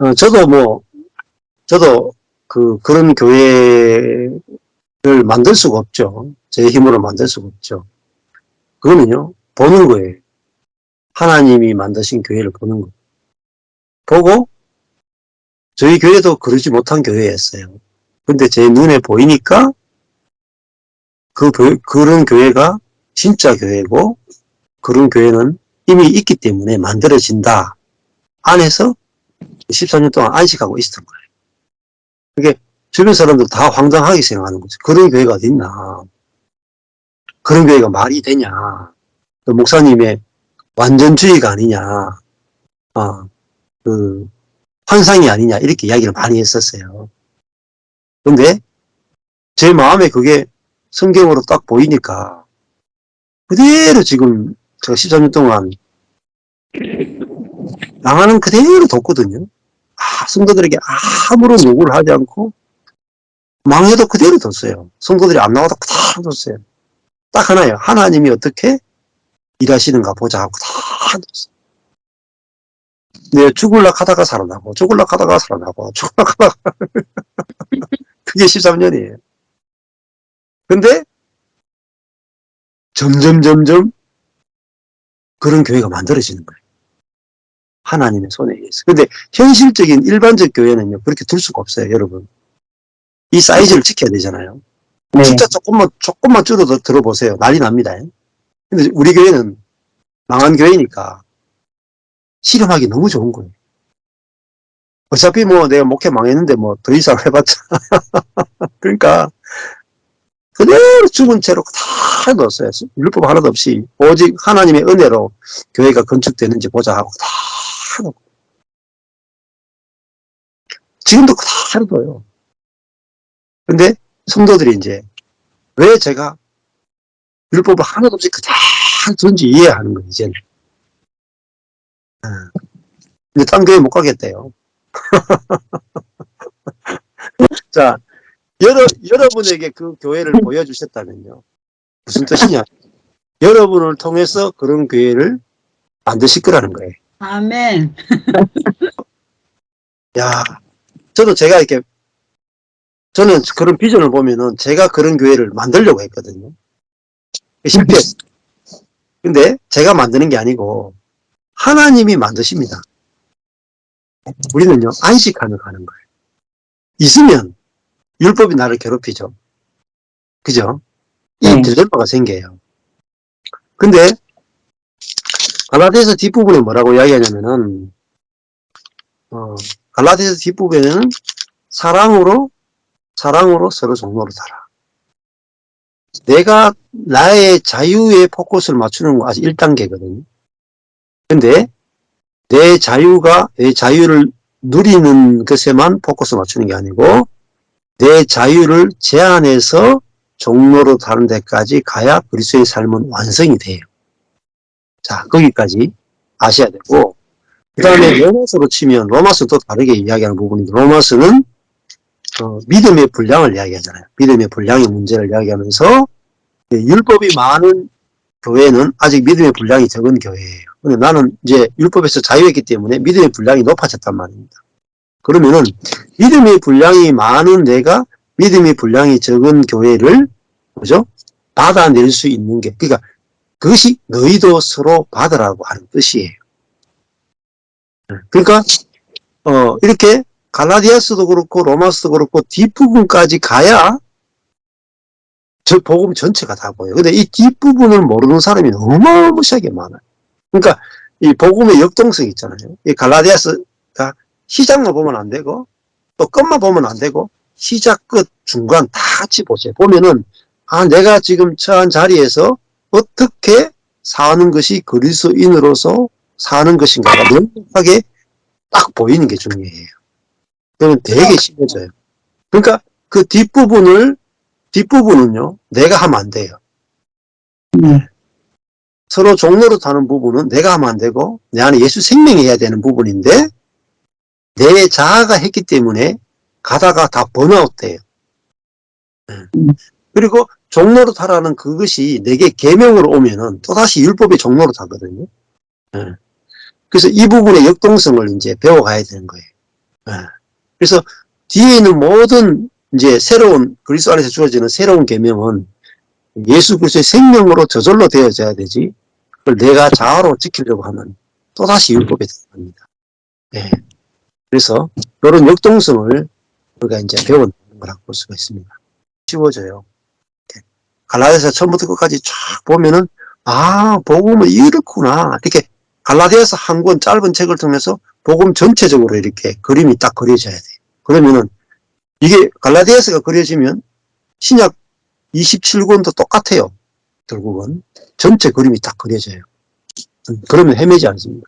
어, 저도 뭐, 저도 그, 그런 교회를 만들 수가 없죠. 제 힘으로 만들 수가 없죠. 그거는요, 보는 거예요. 하나님이 만드신 교회를 보는 거. 보고, 저희 교회도 그러지 못한 교회였어요. 근데 제 눈에 보이니까, 그, 교- 그런 교회가 진짜 교회고, 그런 교회는 이미 있기 때문에 만들어진다. 안에서 14년 동안 안식하고 있었던 거예요. 그게 주변 사람들 다 황당하게 생각하는 거죠. 그런 교회가 어딨나. 그런 교회가 말이 되냐. 그 목사님의 완전주의가 아니냐. 아, 그, 환상이 아니냐. 이렇게 이야기를 많이 했었어요. 근데 제 마음에 그게 성경으로 딱 보이니까 그대로 지금 제가 14년 동안 나가는 그대로 뒀거든요. 아, 성도들에게 아무런 요구를 하지 않고 망해도 그대로 뒀어요. 성도들이 안 나와도 그대로 뒀어요. 딱 하나예요. 하나님이 어떻게 일하시는가 보자 하고 다 뒀어요. 네, 죽을락 하다가 살아나고, 죽을락 하다가 살아나고, 죽을락 하다가. 그게 13년이에요. 근데, 점점, 점점, 그런 교회가 만들어지는 거예요. 하나님의 손에 의해서. 근데, 현실적인 일반적 교회는요, 그렇게 둘 수가 없어요, 여러분. 이 사이즈를 지켜야 되잖아요. 네. 진짜 조금만, 조금만 줄어도 들어보세요. 난리 납니다. 근데 우리 교회는 망한 교회니까 실험하기 너무 좋은 거예요. 어차피 뭐 내가 목회 망했는데 뭐 더 이상 해봤자. 그러니까 그대로 죽은 채로 다 넣었어요. 율법 하나도 없이 오직 하나님의 은혜로 교회가 건축되는지 보자 하고 다 넣고. 지금도 그대로 둬요. 근데 성도들이 이제 왜 제가 율법을 하나도 없이 그대로 둔지 이해하는 거예요, 이제는. 아, 근데 딴 교회 못 가겠대요. 자, 여러, 여러분에게 그 교회를 보여주셨다면요. 무슨 뜻이냐? 여러분을 통해서 그런 교회를 만드실 거라는 거예요. 아멘. 야, 저도 제가 이렇게, 저는 그런 비전을 보면은 제가 그런 교회를 만들려고 했거든요. 실패했어요. 근데 제가 만드는 게 아니고 하나님이 만드십니다. 우리는요, 안식하며 가는 거예요. 있으면 율법이 나를 괴롭히죠. 그죠? 이 네. 딜레마가 생겨요. 근데 갈라디아서 뒷부분에 뭐라고 이야기하냐면은 어, 갈라디아서 뒷부분에는 사랑으로 사랑으로 서로 종로를 달아. 내가 나의 자유에 포커스를 맞추는 거 아직 1단계거든요. 근데 내 자유가 내 자유를 누리는 것에만 포커스 맞추는 게 아니고 내 자유를 제한해서 종로로 다른 데까지 가야 그리스도의 삶은 완성이 돼요. 자, 거기까지 아셔야 되고 그 다음에 로마서로 치면 로마서도 다르게 이야기하는 부분인데 로마서는 어, 믿음의 분량을 이야기하잖아요. 믿음의 분량의 문제를 이야기하면서 예, 율법이 많은 교회는 아직 믿음의 분량이 적은 교회예요. 근데 나는 이제 율법에서 자유했기 때문에 믿음의 분량이 높아졌단 말입니다. 그러면은 믿음의 분량이 많은 내가 믿음의 분량이 적은 교회를 뭐죠? 받아낼 수 있는 게 그러니까 그것이 너희도 서로 받으라고 하는 뜻이에요. 예, 그러니까 어 이렇게 갈라디아스도 그렇고 로마스도 그렇고 뒷부분까지 가야 저 복음 전체가 다 보여요. 근데 이 뒷부분을 모르는 사람이 너무 무시하게 많아요. 그러니까 이 복음의 역동성 있잖아요. 이 갈라디아스가 시작만 보면 안 되고 또 끝만 보면 안 되고 시작 끝 중간 다 같이 보세요. 보면은 아 내가 지금 처한 자리에서 어떻게 사는 것이 그리스도인으로서 사는 것인가가 명확하게 딱 보이는 게 중요해요. 그러면 되게 쉬워져요. 그러니까 그 뒷부분을 뒷부분은요 내가 하면 안 돼요. 네. 서로 종로로 타는 부분은 내가 하면 안 되고 내 안에 예수 생명이 해야 되는 부분인데 내 자아가 했기 때문에 가다가 다 번아웃 돼요. 예. 음. 그리고 종로로 타라는 그것이 내게 계명으로 오면은 또다시 율법의 종로로 타거든요. 예. 그래서 이 부분의 역동성을 이제 배워가야 되는 거예요. 예. 그래서 뒤에 있는 모든 이제 새로운 그리스도 안에서 주어지는 새로운 계명은 예수 그리스도의 생명으로 저절로 되어져야 되지. 그걸 내가 자아로 지키려고 하면 또다시 율법에 들어갑니다. 예. 그래서 이런 역동성을 우리가 이제 배우는 거라고 볼 수가 있습니다. 쉬워져요. 예. 갈라디아서 처음부터 끝까지 쫙 보면은 아 복음은 이렇구나 이렇게 갈라디아서 한 권 짧은 책을 통해서 복음 전체적으로 이렇게 그림이 딱 그려져야 돼요. 그러면은 이게 갈라디아서가 그려지면 신약 27권도 똑같아요. 결국은 전체 그림이 딱 그려져요. 음, 그러면 헤매지 않습니다.